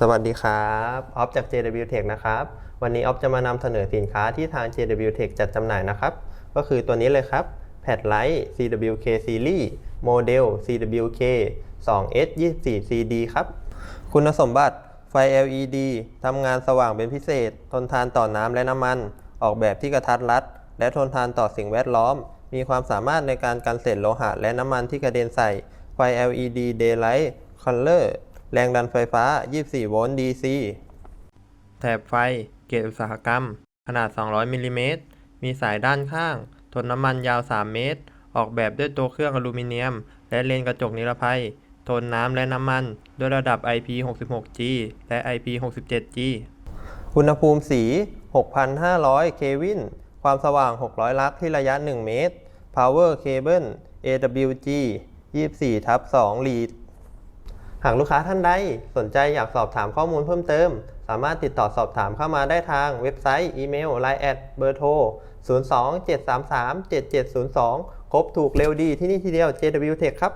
สวัสดีครับออฟจาก JW Tech นะครับ วันนี้ออฟจะมานำเสนอสินค้าที่ทาง JW Tech จัดจำหน่ายนะครับ ก็คือตัวนี้เลยครับแพดไลท์ CWK Series โมเดล CWK 2S 24 CD ครับ คุณสมบัติไฟ LED ทำงานสว่างเป็นพิเศษ ทนทานต่อน้ำและน้ำมัน ออกแบบที่กระทัดรัด และทนทานต่อสิ่งแวดล้อม มีความสามารถในการกันเศษโลหะและน้ำมันที่กระเด็นใส่ไฟ LED Daylight Color แรงดันไฟฟ้า 24 โวลต์ DC แถบไฟ เกรดอุตสาหกรรม ขนาด 200 มิลลิเมตร มีสายด้านข้าง ทนน้ำมันยาว 3 เมตร ออกแบบด้วยตัวเครื่องอลูมิเนียม และเลนกระจกนิรภัย ทนน้ำและน้ำมัน ด้วยระดับ IP66G และ IP67G อุณหภูมิสี 6,500 เควิน ความสว่าง 600 ลักที่ระยะ 1 เมตร Power Cable AWG 24ทับ2 lead หากลูกค้าท่านใดสนใจอยากสอบถามข้อมูลเพิ่มเติม สามารถติดต่อสอบถามเข้ามาได้ทางเว็บไซต์ อีเมล Line แอดเบอร์โทร 02 733 7702 ครบถูกเร็วดีที่นี่ทีเดียว JW Tech ครับ